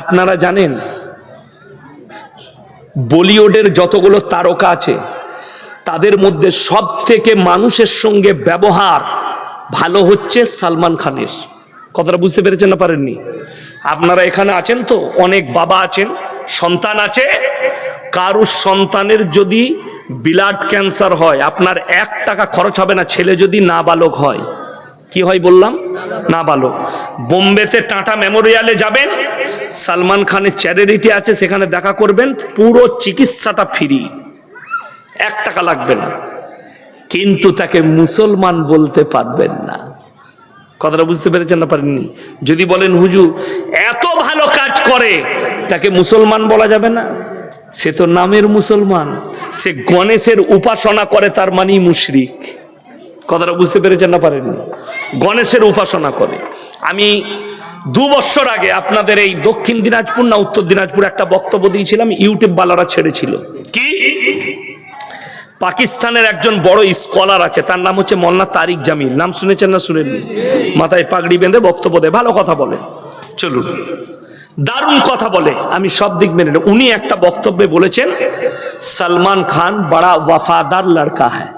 আপনারা জানেন, বলিউডের যতগুলো তারকা আছে, তাদের মধ্যে সব থেকে মানুষের সঙ্গে ব্যবহার ভালো হচ্ছে সালমান খানের। কথাটা বুঝতে পেরেছেন না পারেননি? আপনারা এখানে আছেন তো, অনেক বাবা আছেন, সন্তান আছে, কারুর সন্তানের যদি ব্লাড ক্যান্সার হয়, আপনার এক টাকা খরচ হবে না, ছেলে যদি না বালক হয়। কি হয় বললাম? না বালক বোম্বেতে টাটা মেমোরিয়ালে যাবেন সালমান খানের চ্যারিটি আছে, সেখানে দেখা করবেন, পুরো চিকিৎসাটা ফ্রি। এক টাকা লাগবে না। কিন্তু তাকে মুসলমান বলতে পারবেন না। কথাটা বুঝতে পেরেছেন না পারেননি? যদি বলেন হুজু এত ভালো কাজ করে, তাকে মুসলমান বলা যাবে না? সে তো নামের মুসলমান। সে গণেশের উপাসনা করে, তার মানেই মুশরিক। কথাটা বুঝতে পেরেছেন না পারেননি? গণেশের উপাসনা করে। আমি দু বছর আগে আপনাদের এই দক্ষিণ দিনাজপুর না উত্তর দিনাজপুর একটা বক্তব্য দিয়েছিলাম ইউটিউব বালারা ছেড়েছিল। কি? পাকিস্তানের একজন বড় স্কলার আছে তার নাম হচ্ছে মল্লা তারিক জামিল। নাম শুনেছেন না শুনেননি? মাথায় পাগড়ি বেঁধে বক্তব্য দেয় ভালো কথা বলে। চলুন দারুণ কথা বলে আমি সব দিক মেনে উনি একটা বক্তব্যে বলেছেন সলমান খান বড়া ওয়াফাদার লড়কা হ্যাঁ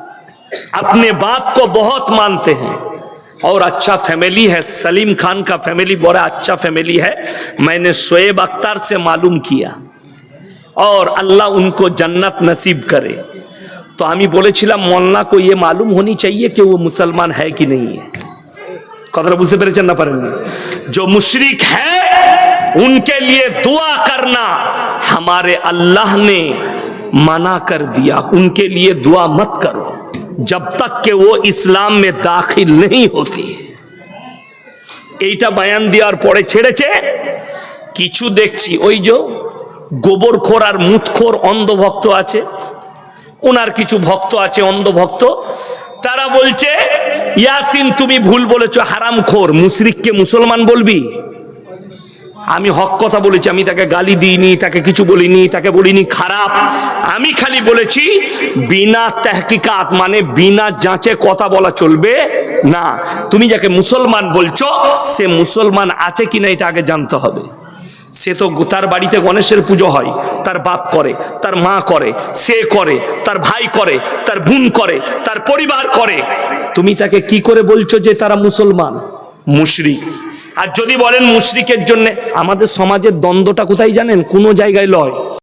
আপনি বাপ কো বহুত মানতে হ্যাঁ और अच्छा फैमिली है। सलीम खान का फैमिली बड़ा अच्छा फैमिली है। मैंने शोएब अख्तर से मालूम किया। और अल्लाह उनको जन्नत नसीब करे। तो हमें बोले मौलाना को ये मालूम होनी चाहिए कि वो मुसलमान है कि नहीं है? कदर बुझे पर चलना पड़ेंगे। जो मुशरक है, उनके लिए दुआ करना हमारे अल्लाह ने मना कर दिया। उनके लिए दुआ मत करो। जब तक कि वो इस्लाम में दाखिल नहीं होती এইটা বায়ান দেওয়ার পরে ছেড়েছে কিছু দেখছি ওই যে গোবরখোর আর মুতখোর অন্ধভক্ত আছে ওনার কিছু ভক্ত আছে অন্ধভক্ত তারা বলছে ইয়াসিন তুমি ভুল বলেছো হারাম খোর মুশরিককে মুসলমান বলবি আমি হক কথা বলেছি, আমি তাকে গালি দিইনি, তাকে কিছু বলিনি, তাকে বলিনি খারাপ। আমি খালি বলেছি, বিনা তেহকিকাত মানে বিনা যাচে কথা বলা চলবে না। তুমি যাকে মুসলমান বলছো, সে মুসলমান আছে কিনা এটা আগে জানতে হবে। সে তো তার বাড়িতে গণেশের পুজো হয়, তার বাপ করে, তার মা করে, সে করে, তার ভাই করে, তার বোন করে, তার পরিবার করে। তুমি তাকে কি করে বলছো যে তারা মুসলমান? মুশরিক। আর যদি বলেন মুশরিকের জন্য আমাদের সমাজের দ্বন্দ্বটা কোথায় জানেন? কোনো জায়গায় লয়।